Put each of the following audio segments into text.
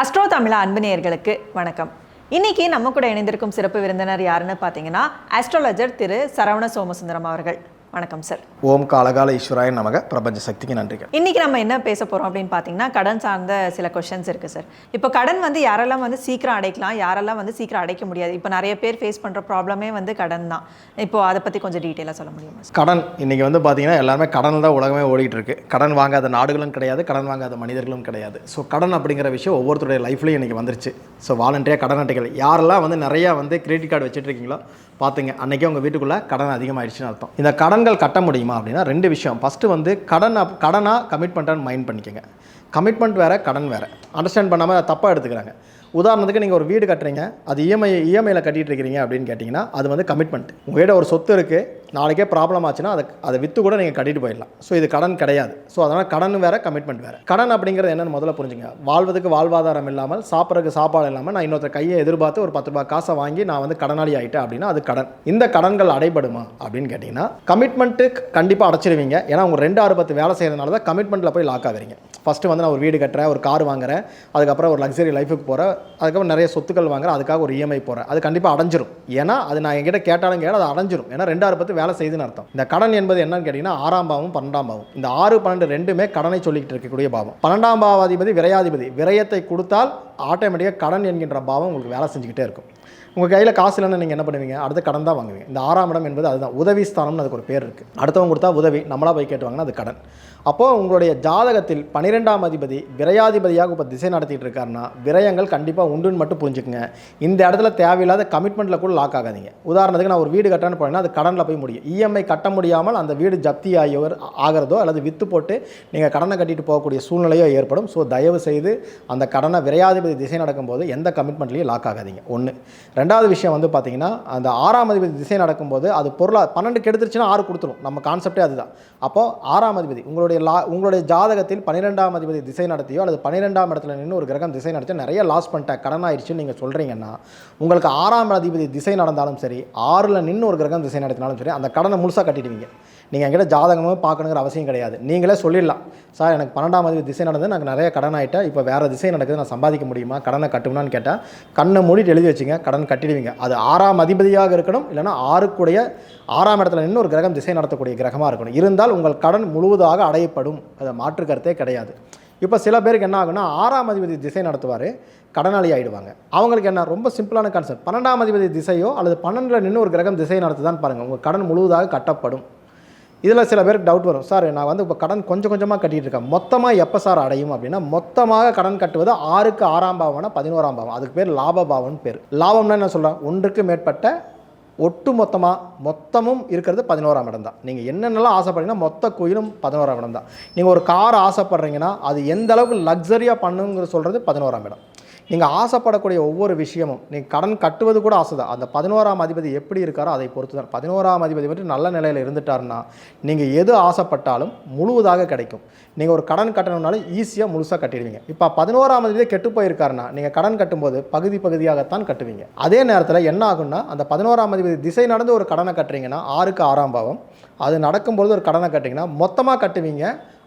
Astro தமிழா அன்பனேயர்களுக்கு வணக்கம். இன்னைக்கு நம்ம கூட இணைந்திருக்கும் சிறப்பு விருந்தினர் யாருன்னு பார்த்தீங்கன்னா ஆஸ்ட்ராலஜர் திரு சரவண சோமசுந்தரம் அவர்கள். வணக்கம் சார் ஓம் காலகால ஈஸ்வராய நமக. பிரபஞ்ச சக்திக்கு நன்றிகள். இன்னைக்கு நம்ம என்ன பேச போறோம் அப்படின்னு பார்த்தீங்கன்னா கடன் சார்ந்த சில கொஷின்ஸ் இருக்கு சார் இப்போ கடன் வந்து யாரெல்லாம் வந்து சீக்கிரம் அடைக்கலாம் யாரெல்லாம் வந்து சீக்கிரம் அடைக்க முடியாது இப்போ நிறைய பேர் ஃபேஸ் பண்ற ப்ராப்ளமே வந்து கடன் தான். இப்போ அதை பத்தி கொஞ்சம் டீட்டெயிலாக சொல்ல முடியுமா கடன் இன்னைக்கு வந்து பார்த்தீங்கன்னா எல்லாருமே கடன் தான் உலகமே ஓடிட்டு இருக்கு. கடன் வாங்காத நாடுகளும் கிடையாது கடன் வாங்காத மனிதர்களும் கிடையாது. ஸோ கடன் அப்படிங்கிற விஷயம் ஒவ்வொருத்தருடைய லைஃப்லையும் இன்னைக்கு வந்துருச்சு. ஸோ வாலண்டியாக கடன் அட்டைகள். யாரெல்லாம் வந்து நிறையா வந்து கிரெடிட் கார்டு வச்சுட்டு இருக்கீங்களோ பார்த்துங்க அன்றைக்கே உங்கள் வீட்டுக்குள்ளே கடன் அதிகமாகிடுச்சுன்னு அர்த்தம். இந்த கடன்கள் கட்ட முடியுமா அப்படின்னா ரெண்டு விஷயம். ஃபஸ்ட்டு வந்து கடன் கடனாக கமிட்மெண்ட்டான்னு மைண்ட் பண்ணிக்கோங்க. கமிட்மெண்ட் வேறு கடன் வேறு. அண்டர்ஸ்டாண்ட் பண்ணாமல் தப்பாக எடுத்துக்கிறாங்க. உதாரணத்துக்கு நீங்கள் ஒரு வீடு கட்டுறீங்க. அது இஎம்ஐ இஎம்ஐயில் கட்டிகிட்டு இருக்கிறீங்க அப்படின்னு கேட்டிங்கன்னா அது வந்து கமிட்மெண்ட் உங்கள்கிட்ட ஒரு சொத்து இருக்குது நாளைக்கே ப்ராப்ளம் ஆச்சுன்னா அதை அதை விற்று கூட நீங்கள் கட்டிட்டு போயிடலாம். ஸோ இது கடன் கிடையாது. ஸோ அதனால் கடன் வேறு கமிட்மெண்ட் வேறு. கடன் அப்படிங்கிறது என்னென்னு முதல்ல புரிஞ்சுங்க. வாழ்வதுக்கு வாழ்வாதாரம் இல்லாமல் சாப்பிட்றதுக்கு சாப்பாடு இல்லாமல் நான் இன்னொருத்தர் கையை எதிர்பார்த்து ஒரு பத்து ரூபாய் காசை வாங்கி நான் வந்து கடனாளி ஆகிட்டேன் அப்படின்னா அது கடன். இந்த கடன்கள் அடைபடுமா அப்படின்னு கேட்டிங்கன்னா கமிட்மெண்ட்டு கண்டிப்பாக அடைச்சிருவீங்க. ஏன்னா உங்கள் ரெண்டு ஆறு பத்து வேலை செய்கிறதுனால தான் கமிட்மெண்ட்டில் போய் லாக் ஆகுறீங்க. ஃபஸ்ட்டு வந்து நான் ஒரு வீடு கட்டுறேன் ஒரு கார் வாங்குறேன் அதுக்கப்புறம் ஒரு லக்ஸரி லைஃபுக்கு போகிறேன் அதுக்கப்புறம் நிறைய சொத்துக்கள் வாங்குறேன் அதுக்காக ஒரு இஎம்ஐ போகிறேன் அது கண்டிப்பாக அடைஞ்சிரும். ஏன்னா அது நான் என்கிட்ட கேட்டாலும் கேட்டால் அது அடைஞ்சிரும். ஏன்னா ரெண்டு பத்து வேலை செய்யுதுன்னு அர்த்தம். இந்த கடன் என்பது என்னன்னு கேட்டிங்கன்னா ஆறாம் பாவம் பன்னெண்டாம் பாவம் இந்த ஆறு பன்னெண்டு ரெண்டுமே கடனை சொல்லிக்கிட்டு இருக்கக்கூடிய பாவம். பன்னெண்டாம் பாவாதிபதி விரையாதிபதி விரயத்தை கொடுத்தால் ஆட்டோமேட்டிக்காக கடன் என்கின்ற பாவம் உங்களுக்கு வேலை செஞ்சுக்கிட்டே இருக்கும். உங்கள் கையில் காசு இல்லைன்னு நீங்கள் என்ன பண்ணுவீங்க? அடுத்து கடன் தான் வாங்குவீங்க. இந்த ஆறாம் இடம் என்பது அதுதான். உதவி ஸ்தானம்னு அதுக்கு ஒரு பேர் இருக்குது அடுத்தவங்க கொடுத்தா உதவி. நம்மளாக போய் கேட்டு வாங்கினா அது கடன். அப்போது உங்களுடைய ஜாதகத்தில் பன்னிரெண்டாம் அதிபதி விரையாதிபதியாக இப்போ திசை நடத்திட்டு இருக்காருன்னா விரயங்கள் கண்டிப்பாக உண்டுன்னு மட்டும் புரிஞ்சுக்குங்க. இந்த இடத்துல தேவையில்லாத கமிட்மெண்ட்டில் கூட லாக் ஆகாதீங்க. உதாரணத்துக்கு நான் ஒரு வீடு கட்டணும்னு போனேன்னா அது கடனில் போய் முடியும். இஎம்ஐ கட்ட முடியாமல் அந்த வீடு ஜப்தி ஆகியவர் ஆகிறதோ அல்லது விற்று போட்டு நீங்கள் கடனை கட்டிட்டு போகக்கூடிய சூழ்நிலையோ ஏற்படும். ஸோ தயவு செய்து அந்த கடனை விரையாதிபதி திசை நடக்கும்போது எந்த கமிட்மெண்ட்லையும் லாக் ஆகாதீங்க. ஒன்று ரெண்டாவது விஷயம் வந்து பார்த்தீங்கன்னா அந்த ஆறாம் அதிபதி திசை நடக்கும்போது அது பொருளாக பன்னெண்டு கெடுத்துருச்சுன்னா ஆறு கொடுத்துரும். நம்ம கான்செப்டே அதுதான். அப்போ ஆறாம் அதிபதி உங்களுடைய லா உங்களுடைய ஜாதகத்தில் பன்னிரெண்டாம் அதிபதி திசை நடத்தியோ அல்லது பன்னிரெண்டாம் இடத்துல நின்று ஒரு கிரகம் திசை நடத்தியோ நிறைய லாஸ் பண்ணிட்டேன் கடன் ஆயிடுச்சுன்னு நீங்கள் சொல்கிறீங்கன்னா உங்களுக்கு ஆறாம் அதிபதி திசை நடந்தாலும் சரி ஆறில் நின்று ஒரு கிரகம் திசை நடத்தினாலும் சரி அந்த கடனை முழுசாக கட்டிடுவீங்க. நீங்கள் எங்கிட்ட ஜாதகமும் பார்க்கணுங்கிற அவசியம் கிடையாது. நீங்களே சொல்லிடலாம். சார் எனக்கு பன்னெண்டாம் அதிபதி திசை நடந்தது எனக்கு நிறைய கடன் ஆகிட்டேன் இப்போ வேறு திசை நடக்குது நான் சம்பாதிக்க முடியுமா? கடனை கட்டுமான்னு கேட்டால் கண்ணை மூடிட்டு எழுதி வச்சுங்க கடன் கட்டிடுவீங்க. அது ஆறாம் அதிபதியாக இருக்கணும் இல்லைன்னா ஆறுக்குடைய ஆறாம் இடத்துல நின்று ஒரு கிரகம் திசை நடத்தக்கூடிய கிரகமாக இருக்கணும். இருந்தால் உங்கள் கடன் முழுவதாக அடையப்படும். அதை மாற்று கருத்தே கிடையாது. இப்போ சில பேருக்கு என்ன ஆகுனா ஆறாம் அதிபதி திசை நடத்துவார் கடனாளி ஆயிடுவாங்க. அவங்களுக்கு என்ன ரொம்ப சிம்பிளான கான்செப்ட் பன்னெண்டாம் அதிபதி திசையோ அல்லது பன்னெண்டில் நின்று ஒரு கிரகம் திசை நடத்துதான்னு பாருங்கள் உங்கள் கடன் முழுவதாக கட்டப்படும். இதில் சில பேருக்கு டவுட் வரும். சார் நான் வந்து இப்போ கடன் கொஞ்சம் கொஞ்சமாக கட்டிகிட்டு இருக்கேன். மொத்தமாக எப்போ சார் அடையும்? அப்படின்னா மொத்தமாக கடன் கட்டுவது ஆறுக்கு ஆறாம் பாவம்னா பதினோராம் பாவம். அதுக்கு பேர் லாப பாவம்னு பேர். லாபம்னா என்ன சொல்கிறேன் ஒன்றுக்கு மேற்பட்ட ஒட்டு மொத்தமாக மொத்தமும் இருக்கிறது பதினோராம் இடம் தான். நீங்கள் என்னென்னலாம் ஆசைப்படுறீங்கன்னா மொத்த கோயிலும் பதினோராம் இடம் தான். நீங்கள் ஒரு கார் ஆசைப்படுறீங்கன்னா அது எந்த அளவுக்கு லக்ஸரியாக பண்ணுங்கிற சொல்கிறது பதினோராம் இடம். நீங்கள் ஆசைப்படக்கூடிய ஒவ்வொரு விஷயமும் நீங்கள் கடன் கட்டுவது கூட ஆசை தான். அந்த பதினோராம் அதிபதி எப்படி இருக்காரோ அதை பொறுத்து தான் பதினோராம் அதிபதி பற்றி நல்ல நிலையில் இருந்துட்டாருன்னா நீங்கள் எது ஆசைப்பட்டாலும் முழுவதாக கிடைக்கும். நீங்கள் ஒரு கடன் கட்டணும்னாலும் ஈஸியாக முழுசாக கட்டிடுவீங்க. இப்போ பதினோராம் அதிபதியே கெட்டு போயிருக்காருன்னா நீங்கள் கடன் கட்டும்போது பகுதி பகுதியாகத்தான் கட்டுவீங்க. அதே நேரத்தில் என்ன ஆகும்னா அந்த பதினோராம் அதிபதி திசை நடந்து ஒரு கடனை கட்டுறீங்கன்னா ஆறுக்கு ஆறாம் பாவம். அது நடக்கும்பொழுது ஒரு கடனை கட்டிங்கன்னா மொத்தமாக கட்டுவீங்க.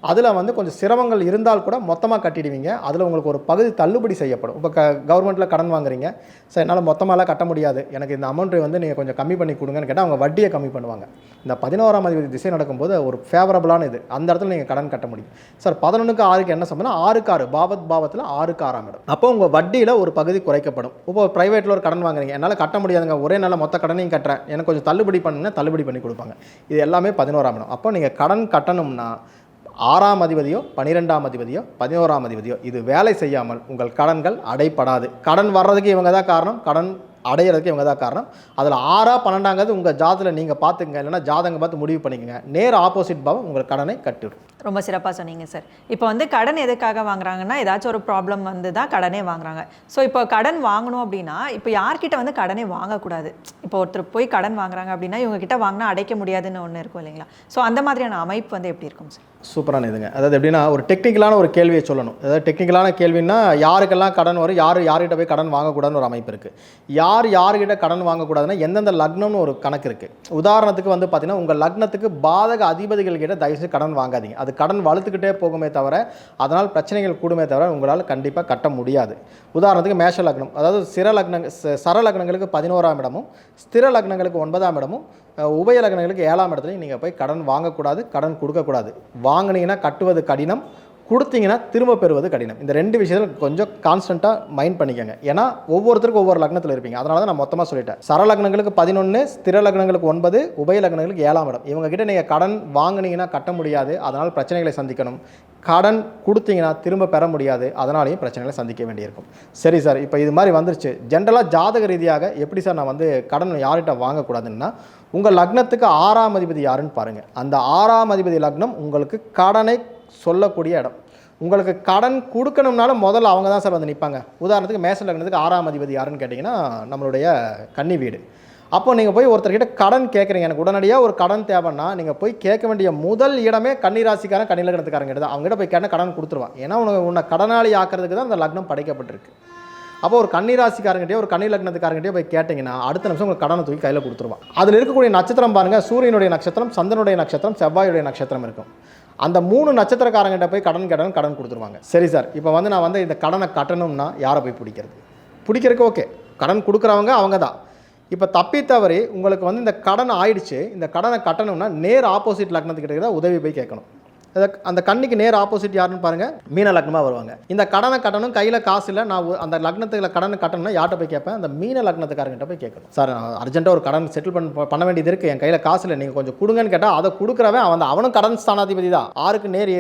அதில் வந்து கொஞ்சம் சிரமங்கள் இருந்தால் கூட மொத்தமாக கட்டிடுவீங்க. அதில் உங்களுக்கு ஒரு பகுதி தள்ளுபடி செய்யப்படும். இப்போ க கவர்மெண்ட்டில் கடன் வாங்குறீங்க. சார் என்னால் மொத்தமாகலாம் கட்ட முடியாது. எனக்கு இந்த அமௌண்ட்டை வந்து நீங்கள் கொஞ்சம் கம்மி பண்ணி கொடுங்கன்னு கேட்டால் அவங்க வட்டியை கம்மி பண்ணுவாங்க. இந்த பதினோராம் அதிபதி திசை நடக்கும்போது ஒரு ஃபேவரபுளான இது. அந்த இடத்துல நீங்கள் கடன் கட்ட முடியும். சார் பதினொன்றுக்கு ஆறுக்கு என்ன சம்பந்தம்? ஆறுக்கு ஆறு பாவத் பாவத்தில் ஆறுக்கு ஆறாம் இடம். அப்போ உங்கள் வட்டியில் ஒரு பகுதி குறைக்கப்படும். இப்போ ப்ரைவேட்டில் ஒரு கடன் வாங்குறீங்க. என்னால் கட்ட முடியாதுங்க. ஒரே நாளில் மொத்த கடனையும் கட்டுறேன். எனக்கு கொஞ்சம் தள்ளுபடி பண்ணுன்னா தள்ளுபடி பண்ணி கொடுப்பாங்க. இது எல்லாமே பதினோராம் இடம். அப்போ நீங்கள் கடன் கட்டணும்னா ஆறாம் அதிபதியோ பன்னிரெண்டாம் அதிபதியோ பதினோராம் அதிபதியோ இது வேலை செய்யாமல் உங்கள் கடன்கள் அடைப்படாது. கடன் வர்றதுக்கு இவங்க தான் காரணம். கடன் அடையிறதுக்கு இவங்க தான் காரணம். அதில் ஆறா பன்னெண்டாங்கிறது உங்கள் ஜாதத்தில் நீங்கள் பார்த்துங்க இல்லைன்னா ஜாதகம் பார்த்து முடிவு பண்ணிக்கோங்க. நேர் ஆப்போசிட் பாவம் உங்கள் கடனை கட்டிவிடும் ரொம்ப சிறப்பாக சொன்னீங்க சார் இப்போ வந்து கடன் எதுக்காக வாங்குறாங்கன்னா ஏதாச்சும் ஒரு ப்ராப்ளம் வந்து தான் கடனே வாங்குறாங்க. ஸோ இப்போ கடன் வாங்கணும் அப்படின்னா இப்போ யார்கிட்ட வந்து கடனே வாங்கக்கூடாது? இப்போ ஒருத்தர் போய் கடன் வாங்குறாங்க அப்படின்னா இவங்க கிட்ட வாங்கினா அடைக்க முடியாதுன்னு ஒன்று இருக்கும் இல்லைங்களா? ஸோ அந்த மாதிரியான அமைப்பு வந்து எப்படி இருக்கும் சார் சூப்பரான இதுங்க. அதாவது எப்படின்னா ஒரு டெக்னிக்கலான ஒரு கேள்வியை சொல்லணும். அதாவது டெக்னிக்கலான கேள்வின்னா யாருக்கெல்லாம் கடன் வரும் யார் யார்கிட்ட போய் கடன் வாங்கக்கூடாதுன்னு ஒரு அமைப்பு இருக்குது யார் யார்கிட்ட கடன் வாங்கக்கூடாதுன்னா எந்தெந்த லக்னம்னு ஒரு கணக்கு இருக்குது உதாரணத்துக்கு வந்து பார்த்தீங்கன்னா உங்கள் லக்னத்துக்கு பாதக அதிபதிகள் கிட்ட தயவுசெய்து கடன் வாங்காதீங்க. அது அது கடன் வலுத்துக்கிட்டே போகுமே தவிர அதனால் பிரச்சனைகள் கூடுமே தவிர உங்களால் கண்டிப்பாக கட்ட முடியாது. உதாரணத்துக்கு மேஷ லக்னம் அதாவது சிற லக்னங்க சர லக்னங்களுக்கு பதினோராம் இடமும் ஸ்திர லக்னங்களுக்கு ஒன்பதாம் இடமும் உபய லக்னங்களுக்கு ஏழாம் இடத்துலையும் நீங்கள் போய் கடன் வாங்கக்கூடாது கடன் கொடுக்கக்கூடாது. வாங்கினீங்கன்னா கட்டுவது கடினம் கொடுத்தீங்கன்னா திரும்ப பெறுவது கடினம். இந்த ரெண்டு விஷயத்தில் கொஞ்சம் கான்ஸ்டண்ட்டாக மைண்ட் பண்ணிக்கோங்க. ஏன்னா ஒவ்வொருத்தருக்கும் ஒவ்வொரு லக்னத்தில் இருப்பீங்க. அதனால தான் நான் மொத்தமாக சொல்லிட்டேன். சர லக்னங்களுக்கு பதினொன்று ஸ்திர லக்னங்களுக்கு ஒன்பது உபய லக்னங்களுக்கு ஏழாம் இடம். இவங்க கிட்ட நீங்கள் கடன் வாங்குனீங்கன்னா கட்ட முடியாது. அதனால் பிரச்சனைகளை சந்திக்கணும். கடன் கொடுத்தீங்கன்னா திரும்ப பெற முடியாது. அதனாலையும் பிரச்சனைகளை சந்திக்க வேண்டியிருக்கும். சரி சார் இப்போ இது மாதிரி வந்துருச்சு. ஜென்ரலாக ஜாதக ரீதியாக எப்படி சார் நான் வந்து கடன் யார்கிட்ட வாங்கக்கூடாதுன்னா உங்கள் லக்னத்துக்கு ஆறாம் அதிபதி யாருன்னு பாருங்கள் அந்த ஆறாம் அதிபதி லக்னம் உங்களுக்கு கடனை சொல்லக்கூடிய இடம். உங்களுக்கு கடன் கொடுக்கணும்னாலும் முதல்ல அவங்க தான் சார் வந்து நிற்பாங்க உதாரணத்துக்கு மேச லக்னத்துக்கு ஆறாம் அதிபதி யாருன்னு கேட்டிங்கன்னா நம்மளுடைய கன்னி வீடு. அப்போ நீங்கள் போய் ஒருத்தர்கிட்ட கடன் கேட்குறீங்க எனக்கு உடனடியாக ஒரு கடன் தேவைன்னா நீங்கள் போய் கேட்க வேண்டிய முதல் இடமே கன்னிராசிக்காரன் கன்னி லக்னத்துக்காரங்க தான் அவங்ககிட்ட போய் கேட்டால் கடன் கொடுத்துருவான். ஏன்னா உனக்கு உன்னை கடனாளி ஆக்கிறதுக்கு தான் அந்த லக்னம் படைக்கப்பட்டிருக்கு. அப்போ ஒரு கன்னிராசிக்காரங்கிட்டே ஒரு கன்னி லக்னத்துக்காரங்கிட்டே போய் கேட்டிங்கன்னா அடுத்த நிமிஷம் உங்களுக்கு கடனை தூக்கி கையில் கொடுத்துருவான். அதில் இருக்கக்கூடிய நட்சத்திரம் பாருங்கள் சூரியனுடைய நட்சத்திரம் சந்திரனுடைய நட்சத்திரம் செவ்வாயுடைய நட்சத்திரம் இருக்கும். அந்த மூணு நட்சத்திரக்காரங்கிட்ட போய் கடன் கடன் கடன் கொடுத்துருவாங்க. சரி சார் இப்போ வந்து நான் வந்து இந்த கடனை கட்டணும்னா யாரை போய் பிடிக்கிறது? பிடிக்கிறதுக்கு ஓகே. கடன் கொடுக்குறவங்க அவங்க தான். இப்போ தப்பி தவறி உங்களுக்கு வந்து இந்த கடன் ஆயிடுச்சு இந்த கடனை கட்டணும்னா நேர் ஆப்போசிட் லக்னத்துக்கிட்ட உதவி போய் கேட்கணும். அந்த கண்ணிக்கு நேர் ஆப்போசிட் யாருன்னு பாருங்க. மீன லக்னமாக வருவாங்க. இந்த கடனை கட்டணும் கையில் காசு இல்லை நான் அந்த லக்னத்தில் கடனை கட்டணும்னா யார்கிட்ட போய் கேட்பேன்? அந்த மீன லக்னத்துக்காரங்கிட்ட போய் கேட்கணும். சார் நான் அர்ஜென்ட்டாக ஒரு கடன் செட்டில் பண்ண பண்ண வேண்டியது இருக்குது என் கையில் காசு இல்லை நீங்கள் கொஞ்சம் கொடுங்கன்னு கேட்டால் அதை கொடுக்குறவன் அவன் அவனும் கடன் ஸ்தானாதிபதி தான். ஆறுக்கு நேர்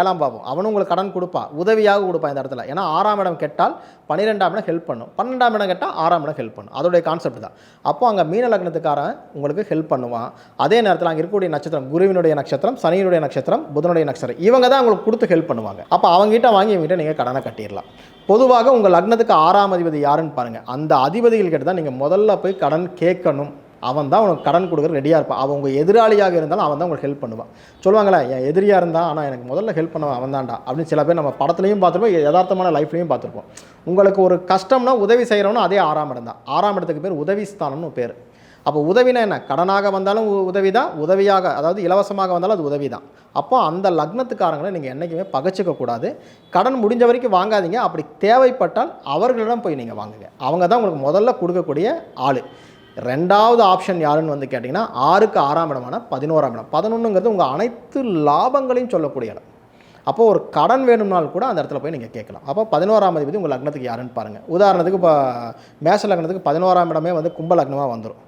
ஏழாம் பாவம். அவனும் உங்களுக்கு கடன் கொடுப்பா. உதவியாக கொடுப்பான் இந்த இடத்துல. ஏன்னா ஆறாம் இடம் கேட்டால் பன்னிரெண்டாம் இடம் ஹெல்ப் பண்ணும். பன்னெண்டாம் இடம் கேட்டால் ஆறாம் இடம் ஹெல்ப் பண்ணும். அதோடைய கான்செப்ட் தான். அப்போ அங்கே மீன லக்னத்துக்காரன் உங்களுக்கு ஹெல்ப் பண்ணுவான். அதே நேரத்தில் அங்கே இருக்கக்கூடிய நட்சத்திரம் குருவினுடைய நட்சத்திரம் சனியினுடைய நட்சத்திரம் புதனுடைய நட்சத்திரம் இவங்க தான் உங்களுக்கு கொடுத்து ஹெல்ப் பண்ணுவாங்க. அப்போ அவங்ககிட்ட வாங்கி இவங்ககிட்ட நீங்கள் கடனை கட்டிடலாம். பொதுவாக உங்கள் லக்னத்துக்கு ஆறாம் அதிபதி யாருன்னு பாருங்கள் அந்த அதிபதிகள் தான் நீங்கள் முதல்ல போய் கடன் கேட்கணும். அவன் தான் உனக்கு கடன் கொடுக்குற ரெடியாக இருப்பான். அவன் உங்கள் எதிராளியாக இருந்தாலும் அவன் தான் உங்களுக்கு ஹெல்ப் பண்ணுவான். சொல்லுவாங்களே என் எதிரியாக இருந்தால் ஆனால் எனக்கு முதல்ல ஹெல்ப் பண்ணவன் அவன் தான்டா. அப்படின்னு சில பேர் நம்ம படத்துலையும் பார்த்துருப்போம். யதார்த்தமான லைஃப்லையும் பார்த்துருப்போம். உங்களுக்கு ஒரு கஷ்டம்னா உதவி செய்கிறவனும் அதே ஆறாம் இடம் தான் ஆறாம் இடத்துக்கு பேர் உதவி ஸ்தானம்னு பேர். அப்போ உதவினா என்ன? கடனாக வந்தாலும் உ- உதவி தான் உதவியாக அதாவது இலவசமாக வந்தாலும் அது உதவி தான் அப்போ அந்த லக்னத்துக்காரங்களை நீங்கள் என்றைக்குமே பகச்சிக்க கூடாது கடன் முடிஞ்ச வரைக்கும் வாங்காதீங்க. அப்படி தேவைப்பட்டால் அவர்களிடம் போய் நீங்கள் வாங்குங்க. அவங்க தான் உங்களுக்கு முதல்ல கொடுக்கக்கூடிய ஆள். ரெண்டாவது ஆப்ஷன் யாருன்னு வந்து கேட்டிங்கன்னா ஆறுக்கு ஆறாம் இடமான பதினோராம் இடம். பதினொன்றுங்கிறது உங்கள் அனைத்து லாபங்களையும் சொல்லக்கூடிய இடம். அப்போது ஒரு கடன் வேணும்னாலும் கூட அந்த இடத்துல போய் நீங்கள் கேட்கலாம். அப்போ பதினோராம் அதிபதி உங்கள் லக்னத்துக்கு யாருன்னு பாருங்கள் உதாரணத்துக்கு இப்போ மேஷ லக்னத்துக்கு பதினோராம் இடமே வந்து கும்ப லக்னமாக வந்துடும்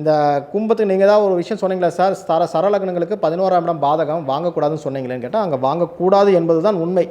இந்த கும்பத்துக்கு நீங்கள் தான் ஒரு விஷயம் சொன்னீங்களா சார்? சர சரலக்னங்களுக்கு பதினோராம் இடம் பாதகம் வாங்கக்கூடாதுன்னு சொன்னீங்களேன்னு கேட்டால் அங்கே வாங்கக்கூடாது என்பது தான் உண்மை.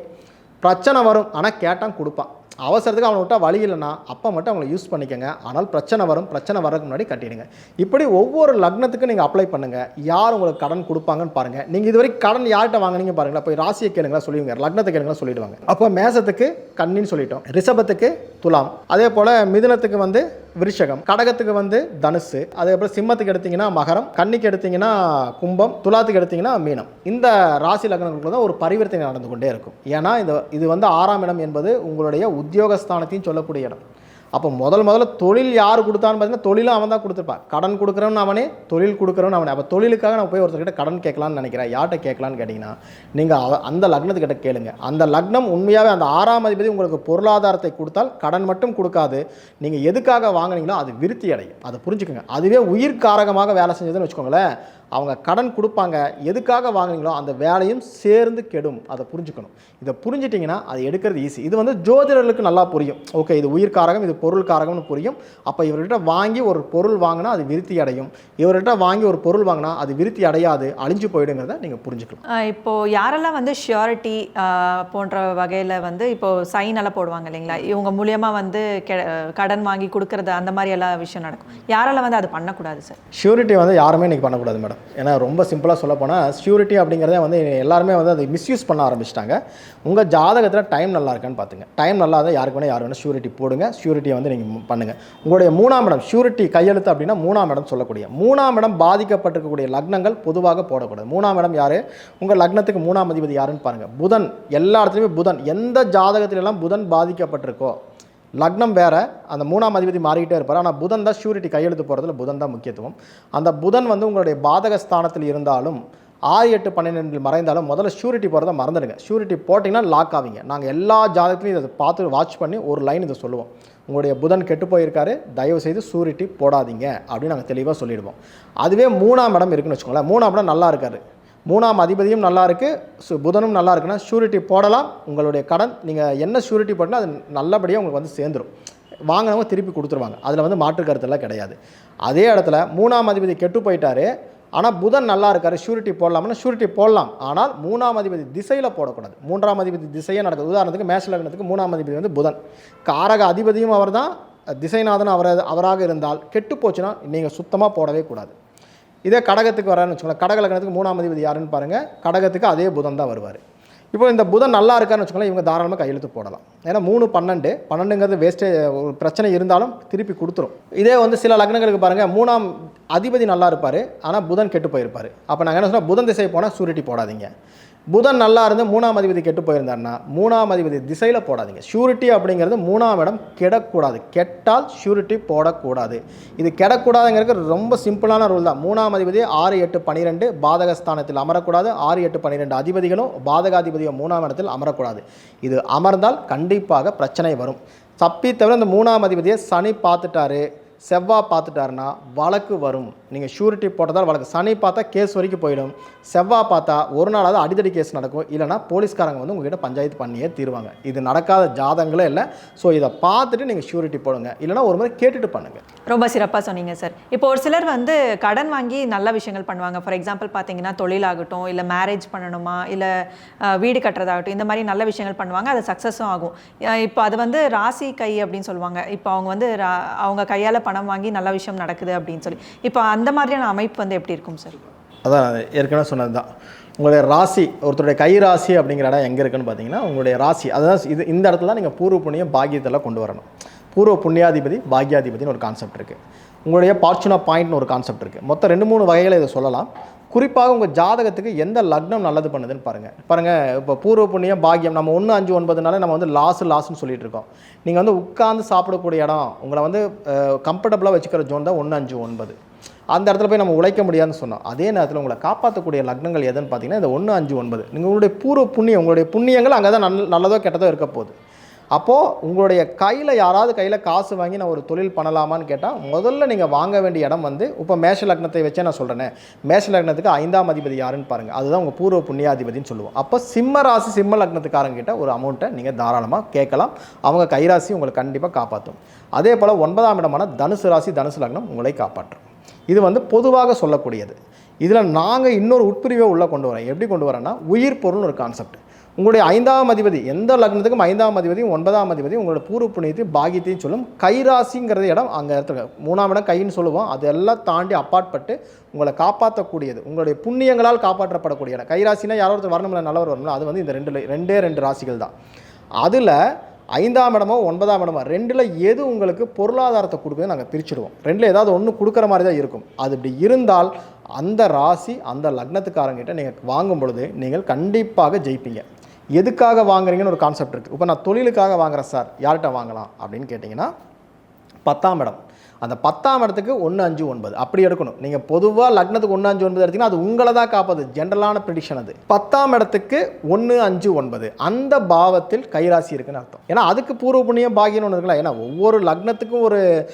பிரச்சனை வரும் ஆனால் கேட்டால் கொடுப்பான். அவசரத்துக்கு அவனை விட்டால் வழி இல்லைன்னா அப்போ மட்டும் அவங்களை யூஸ் பண்ணிக்கோங்க. ஆனால் பிரச்சனை வரும் பிரச்சனை வரதுக்கு முன்னாடி கட்டிடுங்க. இப்படி ஒவ்வொரு லக்னத்துக்கும் நீங்கள் அப்ளை பண்ணுங்கள் யார் உங்களுக்கு கடன் கொடுப்பாங்கன்னு பாருங்கள் நீங்கள் இதுவரை கடன் யார்கிட்ட வாங்குனீங்க பாருங்களா போய் ராசியை கேளுங்களா சொல்லுவீங்க லக்னத்தை கேளுங்களா சொல்லிடுவாங்க. அப்போ மேசத்துக்கு கண்ணின்னு சொல்லிட்டோம். ரிஷபத்துக்கு துலாம். அதே போல் மிதுனத்துக்கு வந்து விருஷகம். கடகத்துக்கு வந்து தனுசு அதுக்கப்புறம் சிம்மத்துக்கு எடுத்தீங்கன்னா மகரம் கன்னிக்கு எடுத்தீங்கன்னா கும்பம் துலாத்துக்கு எடுத்தீங்கன்னா மீனம். இந்த ராசி லக்னங்களுக்கு தான் ஒரு பரிவர்த்தனை நடந்து கொண்டே இருக்கும். ஏன்னா இந்த இது வந்து ஆறாம் இடம் என்பது உங்களுடைய உத்தியோகஸ்தானத்தையும் சொல்லக்கூடிய இடம். அப்போ முதல் முதல்ல தொழில் யார் கொடுத்தான்னு பார்த்தீங்கன்னா தொழிலும் அவன் தான் கொடுத்துருப்பான். கடன் கொடுக்குறவன் அவனே தொழில் கொடுக்குறவன் அவனே. அப்போ தொழிலுக்காக நான் போய் ஒருத்தர்கிட்ட கடன் கேட்கலான்னு நினைக்கிறேன். யார்கிட்ட கேட்கலான்னு கேட்டிங்கன்னா நீங்கள் அவ- அந்த லக்னத்துக்கிட்ட கேளுங்க. அந்த லக்னம் உண்மையாகவே அந்த ஆறாம் அதிபதி உங்களுக்கு பொருளாதாரத்தை கொடுத்தால் கடன் மட்டும் கொடுக்காது. நீங்கள் எதுக்காக வாங்குனீங்களோ அது விருத்தி அடையும் அதை புரிஞ்சுக்கோங்க. அதுவே உயிர் காரகமாக வேலை செஞ்சதுன்னு வச்சுக்கோங்களேன். அவங்க கடன் கொடுப்பாங்க எதுக்காக வாங்குனீங்களோ அந்த வேலையும் சேர்ந்து கெடும். அதை புரிஞ்சுக்கணும். இதை புரிஞ்சிட்டிங்கன்னா அது எடுக்கிறது ஈஸி இது வந்து ஜோதிடர்களுக்கு நல்லா புரியும். ஓகே இது உயிர் காரகம் இது பொருள் காரகம்னு புரியும். அப்போ இவர்கிட்ட வாங்கி ஒரு பொருள் வாங்கினா அது விருத்தி அடையும். இவர்கிட்ட வாங்கி ஒரு பொருள் வாங்கினா அது விருத்தி அடையாது அழிஞ்சு போயிடுங்கிறத நீங்கள் புரிஞ்சுக்கலாம். ஆஹ் இப்போ யாரெல்லாம் வந்து ஷியோரிட்டி போன்ற வகையில் வந்து இப்போ சைன் எல்லாம் போடுவாங்க இல்லைங்களா? இவங்க மூலியமா வந்து கெ- கடன் வாங்கி கொடுக்கறது அந்த மாதிரி எல்லாம் விஷயம் நடக்கும். யாரெல்லாம் வந்து அது பண்ணக்கூடாது சார் ஷூரிட்டி வந்து யாருமே இன்றைக்கி பண்ணக்கூடாது மேடம் ஏன்னா ரொம்ப சிம்பிளாக சொல்ல போனால் ஷூரிட்டி அப்படிங்கிறதே வந்து எல்லாருமே வந்து அதை மிஸ்யூஸ் பண்ண ஆரம்பிச்சிட்டாங்க. உங்கள் ஜாதகத்தில் டைம் நல்லா இருக்கான்னு பார்த்துங்க டைம் நல்லா தான் யாருக்கு வேணால் யார் வேணால் ஷூரிட்டி போடுங்க. ஷூரிட்டியை வந்து நீங்கள் பண்ணுங்கள் உங்களுடைய மூணாம் இடம் ஷூரிட்டி கையெழுத்து அப்படின்னா மூணாம் இடம் சொல்லக்கூடிய. மூணாம் இடம் பாதிக்கப்பட்டிருக்கக்கூடிய லக்னங்கள் பொதுவாக போடக்கூடாது மூணாம் இடம் யார்? உங்கள் லக்னத்துக்கு மூணாம் அதிபதி யாருன்னு பாருங்கள் புதன் எல்லா இடத்துலையுமே புதன். எந்த ஜாதகத்திலெல்லாம் புதன் பாதிக்கப்பட்டிருக்கோ லக்னம் வேறு அந்த மூணாம் அதிபதி மாறிக்கிட்டே இருப்பார். ஆனால் புதன் தான் ஷூரிட்டி கையெழுத்து போகிறதுல புதன் தான் முக்கியத்துவம். அந்த புதன் வந்து உங்களுடைய பாதக ஸ்தானத்தில் இருந்தாலும் ஆறு எட்டு பன்னிரெண்டில் மறைந்தாலும் முதல்ல ஷூரிட்டி போகிறத மறந்துடுங்க. ஷூரிட்டி போட்டிங்கன்னா லாக் ஆவீங்க. நாங்கள் எல்லா ஜாதகத்துலையும் இதை பார்த்து வாட்ச் பண்ணி ஒரு லைன் இதை சொல்லுவோம். உங்களுடைய புதன் கெட்டு போயிருக்காரு தயவு செய்து ஷூரிட்டி போடாதீங்க அப்படின்னு நாங்கள் தெளிவாக சொல்லிடுவோம். அதுவே மூணாம் இடம் இருக்குன்னு வச்சுக்கோங்களேன். மூணாம் இடம் நல்லா இருக்காரு. மூணாம் அதிபதியும் நல்லா இருக்குது சு- புதனும் நல்லா இருக்குன்னா ஷூரிட்டி போடலாம். உங்களுடைய கடன் நீங்கள் என்ன ஷூரிட்டி போட்டினா அது நல்லபடியாக உங்களுக்கு வந்து சேர்ந்துடும் வாங்கினவங்க திருப்பி கொடுத்துருவாங்க. அதில் வந்து மாற்று கருத்தெல்லாம் கிடையாது. அதே இடத்துல மூணாம் அதிபதி கெட்டு போயிட்டாரு. ஆனால் புதன் நல்லா இருக்காரு ஷூரிட்டி போடலாம்னா ஷூரிட்டி போடலாம். ஆனால் மூணாம் அதிபதி திசையில் போடக்கூடாது. மூன்றாம் அதிபதி திசையே நடக்குது. உதாரணத்துக்கு மேஷ லக்னத்துக்கு மூணாம் அதிபதி வந்து புதன். காரக அதிபதியும் அவர் தான் திசைநாதன் அவர் அவராக இருந்தால் கெட்டு போச்சுன்னா நீங்கள் சுத்தமாக போடவே கூடாது. இதே கடகத்துக்கு வரான்னு வச்சுக்கோங்களேன். கடக லக்னத்துக்கு மூணாம் அதிபதி யாருன்னு பாருங்கள் கடகத்துக்கு அதே புதன் தான் வருவார். இப்போ இந்த புதன் நல்லா இருக்கான்னு வச்சுக்கோங்களேன் இவங்க தாராளமாக கையெழுத்து போடலாம். ஏன்னா மூணு பன்னெண்டு பன்னெண்டுங்கிறது வேஸ்ட்டே ஒரு பிரச்சனை இருந்தாலும் திருப்பி கொடுத்துரும். இதே வந்து சில லக்னங்களுக்கு பாருங்கள் மூணாம் அதிபதி நல்லா இருப்பார் ஆனால் புதன் கெட்டு போயிருப்பார். அப்போ நாங்கள் என்ன சொன்னால் புதன் திசை போனால் சூரிட்டி போடாதீங்க. புதன் நல்லா இருந்து மூணாம் அதிபதி கெட்டு போயிருந்தாருன்னா மூணாம் அதிபதி திசையில் போடாதீங்க. ஷூரிட்டி அப்படிங்கிறது மூணாம் இடம் கெடக்கூடாது. கெட்டால் ஷூரிட்டி போடக்கூடாது. இது கெடக்கூடாதுங்கிறது ரொம்ப சிம்பிளான ரூல் தான். மூணாம் அதிபதி ஆறு எட்டு பன்னிரெண்டு பாதகஸ்தானத்தில் அமரக்கூடாது. ஆறு எட்டு பன்னிரெண்டு அதிபதிகளும் பாதகாதிபதியும் மூணாம் இடத்தில் அமரக்கூடாது. இது அமர்ந்தால் கண்டிப்பாக பிரச்சனை வரும். தப்பி தவிர இந்த மூணாம் அதிபதியை சனி பார்த்துட்டாரு. செவ்வாய் பார்த்துட்டாருன்னா வழக்கு வரும். நீங்கள் ஷூரிட்டி போட்டதால் வழக்கு. சனி பார்த்தா கேஸ் வரைக்கும் போயிடும். செவ்வாய் பார்த்தா ஒரு நாளாவது அடிதடி கேஸ் நடக்கும். இல்லைனா போலீஸ்காரங்க வந்து உங்ககிட்ட பஞ்சாயத்து பண்ணியே தீருவாங்க. இது நடக்காத ஜாதங்களே இல்லை. ஸோ இதை பார்த்துட்டு நீங்கள் ஷூரிட்டி போடுங்க. இல்லைனா ஒரு முறை கேட்டுட்டு பண்ணுங்கள் ரொம்ப சிறப்பாக சொன்னீங்க சார் இப்போ ஒரு சிலர் வந்து கடன் வாங்கி நல்ல விஷயங்கள் பண்ணுவாங்க. ஃபார் எக்ஸாம்பிள் பார்த்தீங்கன்னா தொழிலாகட்டும் இல்லை மேரேஜ் பண்ணணுமா இல்லை வீடு கட்டுறதாகட்டும் இந்த மாதிரி நல்ல விஷயங்கள் பண்ணுவாங்க. அது சக்ஸஸும் ஆகும். இப்போ அது வந்து ராசி கை அப்படின்னு சொல்லுவாங்க. இப்போ அவங்க வந்து ரா- அவங்க கையால் பணம் வாங்கி நல்ல விஷயம் நடக்குது அப்படின்னு சொல்லி. இப்போ அந்த மாதிரியான அமைப்பு வந்து எப்படி இருக்கும் சார்? அதான் ஏற்கனவே சொன்னது தான் உங்களுடைய ராசி ஒருத்தருடைய கை ராசி அப்படிங்கிற இடம் எங்கே இருக்குன்னு பார்த்தீங்கன்னா உங்களுடைய ராசி. அதான் இது இந்த இடத்துல தான் நீங்கள் பூர்வ புண்ணியம் பாக்கியத்தெல்லாம் கொண்டு வரணும். பூர்வ புண்ணியாதிபதி பாக்யாதிபதினு ஒரு கான்செப்ட் இருக்குது உங்களுடைய பார்ச்சுனா பாயிண்ட்னு ஒரு கான்செப்ட் இருக்குது மொத்தம் ரெண்டு மூணு வகைகளை இதை சொல்லலாம். குறிப்பாக உங்கள் ஜாதகத்துக்கு எந்த லக்னம் நல்லது பண்ணுதுன்னு பாருங்கள் பாருங்கள் இப்போ பூர்வ புண்ணியம் பாக்கியம் நம்ம ஒன்று அஞ்சு ஒன்பதுனால நம்ம வந்து லாஸ் லாஸ்ன்னு சொல்லிட்டு இருக்கோம். நீங்கள் வந்து உட்கார்ந்து சாப்பிடக்கூடிய இடம் உங்களை வந்து கம்ஃபர்டபுளாக வச்சுக்கிற ஜோன் தான் ஒன்று அஞ்சு ஒன்பது. அந்த இடத்துல போய் நம்ம உழைக்க முடியாதுன்னு சொன்னோம். அதே நேரத்தில் உங்களை காப்பாற்றக்கூடிய லக்னங்கள் எதுன்னு பார்த்தீங்கன்னா இந்த ஒன்று அஞ்சு ஒன்பது. நீங்கள் உங்களுடைய பூர்வ புண்ணியம் உங்களுடைய புண்ணியங்கள் அங்கே தான் நல்ல நல்லதோ கெட்டதோ இருக்க போகுது. அப்போது உங்களுடைய கையில் யாராவது கையில் காசு வாங்கி நான் ஒரு தொழில் பண்ணலாமான்னு கேட்டால் முதல்ல நீங்கள் வாங்க வேண்டிய இடம் வந்து இப்போ மேஷ லக்னத்தை வச்சே நான் சொல்கிறேனே மேஷ லக்னத்துக்கு ஐந்தாம் அதிபதி யாருன்னு பாருங்கள் அதுதான் உங்கள் பூர்வ புண்ணியாதிபதினு சொல்லுவோம். அப்போ சிம்ம ராசி சிம்ம லக்னத்துக்காரங்கிட்ட ஒரு அமௌண்ட்டை நீங்கள் தாராளமாக கேட்கலாம். அவங்க கைராசி உங்களை கண்டிப்பாக காப்பாற்றும் அதே போல் ஒன்பதாம் இடமான தனுசு ராசி தனுசு லக்னம் உங்களை காப்பாற்றும். இது வந்து பொதுவாக சொல்லக்கூடியது. இதில் நாங்கள் இன்னொரு உட்பிரிவை உள்ளே கொண்டு வரோம் எப்படி கொண்டு வரோன்னா உயிர் பொருள்னு ஒரு கான்செப்ட் உங்களுடைய ஐந்தாம் அதிபதி எந்த லக்னத்துக்கும் ஐந்தாம் அதிபதியும் ஒன்பதாம் அதிபதி உங்களோட பூர்வ புண்ணியத்தையும் பாகியத்தையும் சொல்லும் கைராசிங்கிறது இடம் அங்கே இடத்துல மூணாம் இடம் கைன்னு சொல்லுவோம். அதெல்லாம் தாண்டி அப்பாற்பட்டு உங்களை காப்பாற்றக்கூடியது உங்களுடைய புண்ணியங்களால் காப்பாற்றப்படக்கூடிய இடம். கைராசினா யாரோ ஒருத்தர் வரணும்ல நல்லவர் வரணும்ல அது வந்து இந்த ரெண்டு ரெண்டே ரெண்டு ராசிகள் தான். அதில் ஐந்தாம் இடமோ ஒன்பதாம் இடமோ ரெண்டில் எது உங்களுக்கு பொருளாதாரத்தை கொடுக்குதுன்னு நாங்கள் பிரிச்சுடுவோம். ரெண்டில் ஏதாவது ஒன்று கொடுக்குற மாதிரி தான் இருக்கும். அது இப்படி இருந்தால் அந்த ராசி அந்த லக்னத்துக்காரங்கிட்ட நீங்கள் வாங்கும் பொழுது நீங்கள் கண்டிப்பாக ஜெயிப்பீங்க. எதுக்காக வாங்குறீங்கன்னு ஒரு கான்செப்ட் இருக்குது இப்போ நான் தொழிலுக்காக வாங்குறேன் சார் யார்கிட்ட வாங்கலாம்? அப்படின்னு கேட்டிங்கன்னா பத்தாம் இடம். அந்த பத்தாம் இடத்துக்கு ஒன்று அஞ்சு ஒன்பது. அப்படி எடுக்கணும். நீங்கள் பொதுவாக லக்னத்துக்கு ஒன்று அஞ்சு ஒன்பது எடுத்தீங்கன்னா அது உங்களை தான் காப்பது ஜென்ரலான ப்ரிடிஷன் அது. பத்தாம் இடத்துக்கு ஒன்று அஞ்சு ஒன்பது. அந்த பாவத்தில் கைராசி இருக்குன்னு அர்த்தம். ஏன்னா அதுக்கு பூர்வ புண்ணியம் பாகியம்னு ஒன்று இருக்குல்ல. ஏன்னா ஒவ்வொரு லக்னத்துக்கும் ஒரு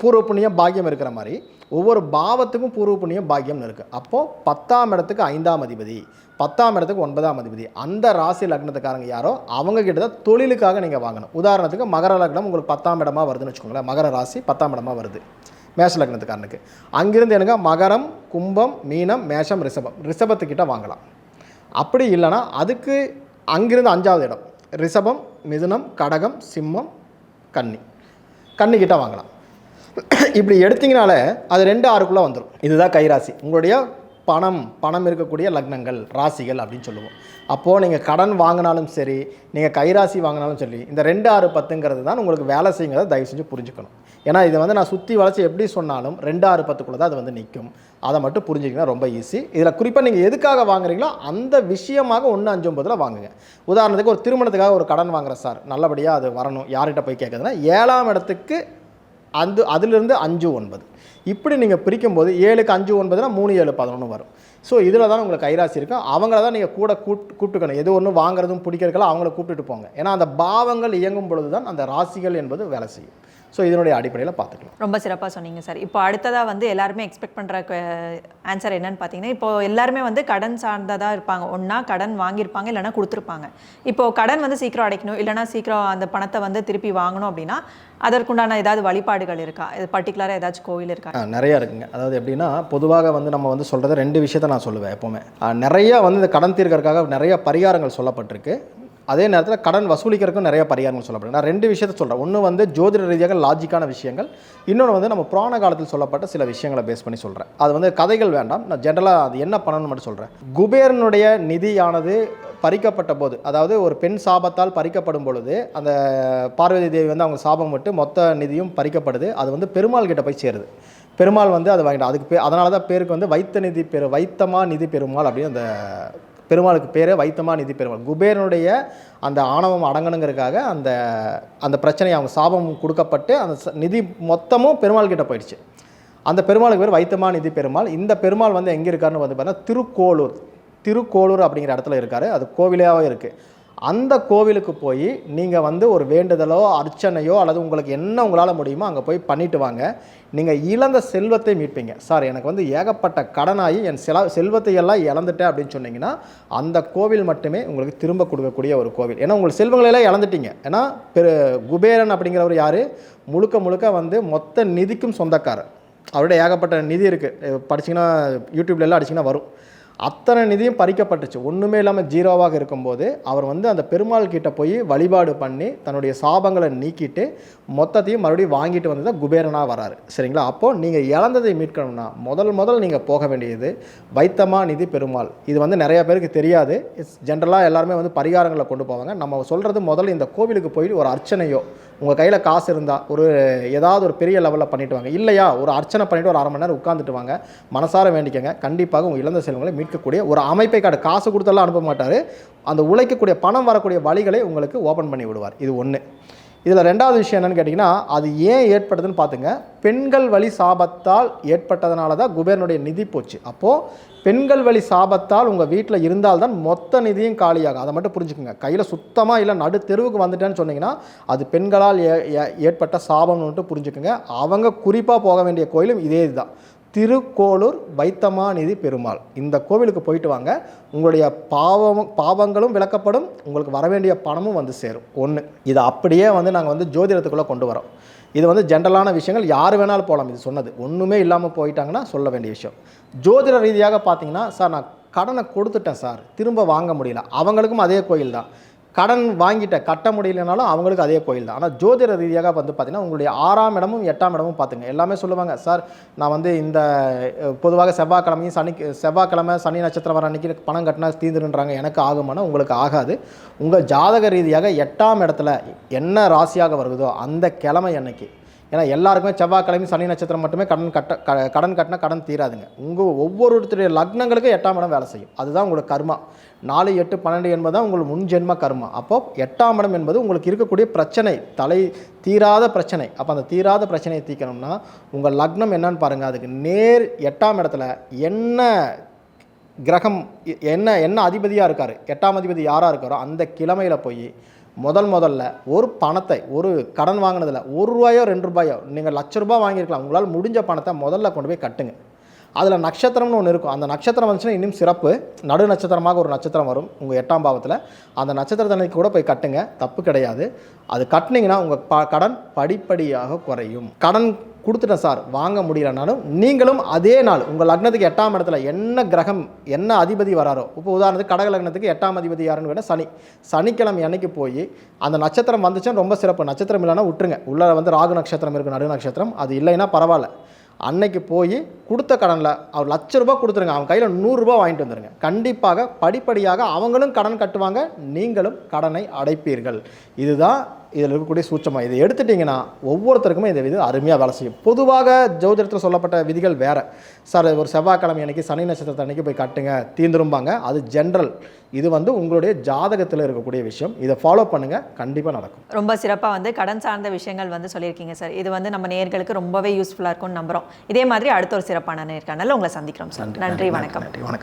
பூர்வ புண்ணியம் பாக்கியம் இருக்கிற மாதிரி ஒவ்வொரு பாவத்துக்கும் பூர்வ புண்ணியம் பாக்கியம்னு இருக்குது அப்போது பத்தாம் இடத்துக்கு ஐந்தாம் அதிபதி பத்தாம் இடத்துக்கு ஒன்பதாம் அதிபதி அந்த ராசி லக்னத்துக்காரங்க யாரோ அவங்கக்கிட்ட தான் தொழிலுக்காக நீங்கள் வாங்கணும். உதாரணத்துக்கு மகர லக்னம் உங்களுக்கு பத்தாம் இடமா வருதுன்னு வச்சுக்கோங்களேன். மகர ராசி பத்தாம் இடமா வருது. மேஷ லக்னத்துக்காரனுக்கு. அங்கிருந்து எனக்கு மகரம் கும்பம் மீனம் மேஷம் ரிஷபம். ரிஷபத்துக்கிட்ட வாங்கலாம். அப்படி இல்லைன்னா அதுக்கு அங்கிருந்து அஞ்சாவது இடம். ரிஷபம் மிதுனம் கடகம் சிம்மம் கன்னி. கன்னிக்கிட்ட வாங்கலாம். இப்படி எடுத்தீங்கனாலே அது ரெண்டு ஆறுக்குள்ளே வந்துடும் இதுதான் கைராசி. உங்களுடைய பணம் பணம் இருக்கக்கூடிய லக்னங்கள் ராசிகள் அப்படின்னு சொல்லுவோம். அப்போது நீங்கள் கடன் வாங்கினாலும் சரி நீங்கள் கைராசி வாங்கினாலும் சரி இந்த ரெண்டு ஆறு பத்துங்கிறது தான் உங்களுக்கு வேலை செய்யுங்கிறத தயவு செஞ்சு புரிஞ்சுக்கணும். ஏன்னா இதை வந்து நான் சுற்றி வளர்ச்சி எப்படி சொன்னாலும் ரெண்டு ஆறு பத்துக்குள்ளே தான் அது வந்து நிற்கும் அதை மட்டும் புரிஞ்சுக்கினா ரொம்ப ஈஸி இதில் குறிப்பாக நீங்கள் எதுக்காக வாங்குறீங்களோ அந்த விஷயமாக ஒன்று அஞ்சு ஒன்பதில் வாங்குங்க. உதாரணத்துக்கு ஒரு திருமணத்துக்காக ஒரு கடன் வாங்குற சார் நல்லபடியாக அது வரணும். யார்கிட்ட போய் கேட்குதுன்னா ஏழாம் இடத்துக்கு அந்த அதிலிருந்து அஞ்சு ஒன்பது. இப்படி நீங்கள் பிரிக்கும்போது ஏழுக்கு அஞ்சு ஒன்பதுனா மூணு ஏழு பதினொன்று வரும். ஸோ இதில் தான் உங்களுக்கு கைராசி இருக்கும் அவங்கள தான் நீங்கள் கூட கூட்டு கூப்பிட்டுக்கணும் எது ஒன்று வாங்குறதும் பிடிக்கிறதுக்கெல்லாம் அவங்கள கூப்பிட்டுட்டு போங்க. ஏன்னா அந்த பாவங்கள் இயங்கும் பொழுது தான் அந்த ராசிகள் என்பது வேலை செய்யும். ஸோ இதனுடைய அடிப்படையில் பார்த்துக்கலாம். ரொம்ப சிறப்பாக சொன்னீங்க சார். இப்போ அடுத்ததாக வந்து எல்லாருமே எக்ஸ்பெக்ட் பண்ணுற ஆன்சர் என்னன்னு பார்த்தீங்கன்னா இப்போ எல்லாருமே வந்து கடன் சார்ந்ததாக இருப்பாங்க. ஒன்றா கடன் வாங்கியிருப்பாங்க இல்லைனா கொடுத்துருப்பாங்க. இப்போ கடன் வந்து சீக்கிரம் அடைக்கணும் இல்லைனா சீக்கிரம் அந்த பணத்தை வந்து திருப்பி வாங்கணும் அப்படின்னா அதற்குண்டான ஏதாவது வழிபாடுகள் இருக்கா? இது பர்டிகுலராக ஏதாச்சும் கோவில் இருக்கா? நிறைய இருக்குங்க. அதாவது எப்படின்னா பொதுவாக வந்து நம்ம வந்து சொல்கிறது ரெண்டு விஷயத்த நான் சொல்லுவேன் எப்போவுமே. நிறைய வந்து இந்த கடன் தீர்க்கறதுக்காக நிறைய பரிகாரங்கள் சொல்லப்பட்டிருக்கு. அதே நேரத்தில் கடன் வசூலிக்கிறதுக்கும் நிறைய பரிகாரங்கள் சொல்லப்படும் நான் ரெண்டு விஷயத்தை சொல்கிறேன் ஒன்று வந்து ஜோதிட ரீதியாக லாஜிக்கான விஷயங்கள். இன்னொன்று வந்து நம்ம புராண காலத்தில் சொல்லப்பட்ட சில விஷயங்களை பேஸ் பண்ணி சொல்கிறேன் அது வந்து கதைகள் வேண்டாம். நான் ஜென்ரலாக அது என்ன பண்ணணும்னு மட்டும் சொல்கிறேன் குபேரனுடைய நிதியானது பறிக்கப்பட்ட போது அதாவது ஒரு பெண் சாபத்தால் பறிக்கப்படும் பொழுது அந்த பார்வதி தேவி வந்து அவங்க சாபம் விட்டு மொத்த நிதியும் பறிக்கப்படுது. அது வந்து பெருமாள் கிட்ட போய் சேருது. பெருமாள் வந்து அதை வாங்கிட்டு அதுக்கு பே அதனால தான் பேருக்கு வந்து வைத்த நிதி பெரு வைத்தமா நிதி பெருமாள் அப்படின்னு அந்த பெருமாளுக்கு பேரே வைத்தமா நிதி பெருமாள். குபேரனுடைய அந்த ஆணவம் அடங்கணுங்கிறதுக்காக அந்த அந்த பிரச்சனையை அவங்க சாபம் கொடுக்கப்பட்டு அந்த நிதி மொத்தமும் பெருமாள் கிட்ட போயிடுச்சு. அந்த பெருமாளுக்கு பேர் வைத்தமா நிதி பெருமாள். இந்த பெருமாள் வந்து எங்கே இருக்காருன்னு வந்து பார்த்தீங்கன்னா திருக்கோளூர். திருக்கோளூர் அப்படிங்கிற இடத்துல இருக்காரு. அது கோவிலாகவும் இருக்குது அந்த கோவிலுக்கு போய் நீங்கள் வந்து ஒரு வேண்டுதலோ அர்ச்சனையோ அல்லது உங்களுக்கு என்ன உங்களால் முடியுமோ அங்கே போய் பண்ணிட்டு வாங்க. நீங்கள் இழந்த செல்வத்தை மீட்பீங்க. சார் எனக்கு வந்து ஏகப்பட்ட கடனாகி என் செல செல்வத்தை எல்லாம் இழந்துட்டேன் அப்படின்னு சொன்னீங்கன்னா அந்த கோவில் மட்டுமே உங்களுக்கு திரும்ப கொடுக்கக்கூடிய ஒரு கோவில். ஏன்னா உங்கள் செல்வங்களை எல்லாம் இழந்துட்டீங்க. ஏன்னா பெரு குபேரன் அப்படிங்கிறவர் யார்? முழுக்க முழுக்க வந்து மொத்த நிதிக்கும் சொந்தக்காரர். அவருடைய ஏகப்பட்ட நிதி இருக்குது படிச்சிங்கன்னா யூடியூப்ல எல்லாம் அடிச்சிங்கன்னா வரும். அத்தனை நிதியும் பறிக்கப்பட்டுச்சு. ஒன்றுமே இல்லாமல் ஜீரோவாக இருக்கும்போது அவர் வந்து அந்த பெருமாள் கிட்ட போய் வழிபாடு பண்ணி தன்னுடைய சாபங்களை நீக்கிட்டு மொத்தத்தையும் மறுபடியும் வாங்கிட்டு வந்து தான் குபேரனாக வராரு. சரிங்களா? அப்போது நீங்கள் இழந்ததை மீட்கணும்னா முதல் முதல் நீங்கள் போக வேண்டியது வைத்தமா நிதி பெருமாள். இது வந்து நிறைய பேருக்கு தெரியாது. ஜென்ரலாக எல்லாருமே வந்து பரிகாரங்களை கொண்டு போவாங்க. நம்ம சொல்கிறது முதல்ல இந்த கோவிலுக்கு போய் ஒரு அர்ச்சனையோ உங்கள் கையில் காசு இருந்தால் ஒரு ஏதாவது ஒரு பெரிய லெவலில் பண்ணிட்டு வாங்க. இல்லையா ஒரு அர்ச்சனை பண்ணிவிட்டு ஒரு அரை மணி நேரம் உட்காந்துட்டு வாங்க. மனசார வேண்டிக்கங்க. கண்டிப்பாக உங்கள் இழந்த செல்வங்களை மீட்கக்கூடிய ஒரு அமைப்பை காடு காசு கொடுத்தெல்லாம் அனுப்ப மாட்டார். அந்த உழைக்கக்கூடிய பணம் வரக்கூடிய வழிகளை உங்களுக்கு ஓப்பன் பண்ணி விடுவார். இது ஒன்று இதில் ரெண்டாவது விஷயம் என்னென்னு கேட்டிங்கன்னா அது ஏன் ஏற்படுதுன்னு பார்த்துங்க. பெண்கள் வழி சாபத்தால் ஏற்பட்டதுனால தான் குபேரனுடைய நிதி போச்சு. அப்போது பெண்கள் வழி சாபத்தால் உங்கள் வீட்டில் இருந்தால்தான் மொத்த நிதியும் காலியாகும். அதை மட்டும் புரிஞ்சுக்கோங்க. கையில் சுத்தமாக இல்லை நடு தெருவுக்கு வந்துட்டேன்னு சொன்னீங்கன்னா அது பெண்களால் ஏ- ஏ- ஏற்பட்ட சாபம்னு மட்டும் புரிஞ்சுக்கோங்க. அவங்க குறிப்பாக போக வேண்டிய கோயிலும் இதே இதுதான். திருக்கோளூர் வைத்தமாநிதி பெருமாள். இந்த கோவிலுக்கு போயிட்டு வாங்க. உங்களுடைய பாவம் பாவங்களும் விளக்கப்படும். உங்களுக்கு வர வேண்டிய பணமும் வந்து சேரும். ஒன்று இதை அப்படியே வந்து நாங்கள் வந்து ஜோதிடத்துக்குள்ளே கொண்டு வரோம். இது வந்து ஜென்ரலான விஷயங்கள். யார் வேணாலும் போகலாம் இது சொன்னது. ஒன்றுமே இல்லாமல் போயிட்டாங்கன்னா சொல்ல வேண்டிய விஷயம். ஜோதிட ரீதியாக பார்த்தீங்கன்னா சார் நான் கடனை கொடுத்துட்டேன் சார். திரும்ப வாங்க முடியல. அவங்களுக்கும் அதே கோயில் தான். கடன் வாங்கிட்டேன் கட்ட முடியலனாலும் அவங்களுக்கு அதே கோயில் தான். ஆனால் ஜோதிட ரீதியாக வந்து பார்த்தீங்கன்னா உங்களுடைய ஆறாம் இடமும் எட்டாம் இடமும் பார்த்துங்க. எல்லாமே சொல்லுவாங்க சார் நான் வந்து இந்த பொதுவாக செவ்வாய்க்கிழமையும் சனி செவ்வாய்க்கிழமை சனி நட்சத்திரம் வர அன்னைக்கு பணம் கட்டினா தீர்ந்துருன்றாங்க எனக்கு ஆகுமானா உங்களுக்கு ஆகாது. உங்கள் ஜாதக ரீதியாக எட்டாம் இடத்துல என்ன ராசியாக வருகுதோ அந்த கிழமை அன்னைக்கு ஏன்னா எல்லாருக்குமே செவ்வாய்க்கிழமை சனி நட்சத்திரம் மட்டுமே கடன் கட்ட க- கடன் கட்டினா கடன் தீராதுங்க. உங்கள் ஒவ்வொருத்தருடைய லக்னங்களுக்கும் எட்டாம் இடம் வேலை செய்யும். அதுதான் உங்களோட கர்மா. நாலு எட்டு பன்னெண்டு என்பது தான் உங்களுக்கு முன்ஜென்ம கர்மா. அப்போ எட்டாம் இடம் என்பது உங்களுக்கு இருக்கக்கூடிய பிரச்சனை. தலை தீராத பிரச்சனை. அப்போ அந்த தீராத பிரச்சனையை தீர்க்கணும்னா உங்கள் லக்னம் என்னன்னு பாருங்கள் அதுக்கு நேர் எட்டாம் இடத்துல என்ன கிரகம் என்ன என்ன அதிபதியாக இருக்கார்? எட்டாம் அதிபதி யாராக இருக்காரோ அந்த கிழமையில் போய் முதல் முதல்ல ஒரு பணத்தை ஒரு கடன் வாங்கினதில் ஒரு ரூபாயோ ரெண்டு ரூபாயோ நீங்கள் லட்ச ரூபாய் வாங்கியிருக்கலாம். உங்களால் முடிஞ்ச பணத்தை முதல்ல கொண்டு போய் கட்டுங்க. அதில் நட்சத்திரம்னு ஒன்று இருக்கும். அந்த நட்சத்திரம் வந்துச்சுன்னா இன்னும் சிறப்பு. நடு நட்சத்திரமாக ஒரு நட்சத்திரம் வரும் உங்கள் எட்டாம் பாவத்தில். அந்த நட்சத்திரத்தன்னைக்கு கூட போய் கட்டுங்க. தப்பு கிடையாது. அது கட்டுனீங்கன்னா உங்கள் ப கடன் படிப்படியாக குறையும். கடன் கொடுத்துட்டேன் சார். வாங்க முடியலனாலும் நீங்களும் அதே நாள் உங்கள் லக்னத்துக்கு எட்டாம் இடத்துல என்ன கிரகம் என்ன அதிபதி வராரோ இப்போ உதாரணத்துக்கு கடக லக்னத்துக்கு எட்டாம் அதிபதி யாருன்னு வேணால் சனி. சனிக்கிழமை அன்னைக்கு போய் அந்த நட்சத்திரம் வந்துச்சுன்னா ரொம்ப சிறப்பு. நட்சத்திரம் இல்லைன்னா விட்டுருங்க. உள்ளே வந்து ராகு நட்சத்திரம் இருக்குது நடு நட்சத்திரம். அது இல்லைன்னா பரவாயில்ல. அன்னைக்கு போய் கொடுத்த கடனில் அவர் லட்ச ரூபா கொடுத்துருங்க. அவன் கையில் நூறுரூபா வாங்கிட்டு வந்துருங்க. கண்டிப்பாக படிப்படியாக அவங்களும் கடன் கட்டுவாங்க. நீங்களும் கடனை அடைப்பீர்கள். இதுதான் இதில் இருக்கக்கூடிய சூட்சமாக இதை எடுத்துட்டிங்கன்னா ஒவ்வொருத்தருக்குமே இந்த விதி அருமையாக வேலை செய்யும். பொதுவாக ஜோதிடத்தில் சொல்லப்பட்ட விதிகள் வேறு. சார் ஒரு செவ்வாய்க்கிழமை அன்னைக்கு சனி நட்சத்திரத்தை அன்னைக்கு போய் கட்டுங்க தீந்துரும்பாங்க அது ஜென்ரல் இது வந்து உங்களுடைய ஜாதகத்தில் இருக்கக்கூடிய விஷயம். இதை ஃபாலோ பண்ணுங்கள் கண்டிப்பாக நடக்கும். ரொம்ப சிறப்பாக வந்து கடன் சார்ந்த விஷயங்கள் வந்து சொல்லியிருக்கீங்க சார். இது வந்து நம்ம நேர்களுக்கு ரொம்பவே யூஸ்ஃபுல்லாக இருக்கும்னு நம்புறோம். இதே மாதிரி அடுத்த ஒரு சிறப்பான நேர்காணல உங்களை சந்திக்கிறோம் சார். நன்றி வணக்கம். நன்றி வணக்கம்.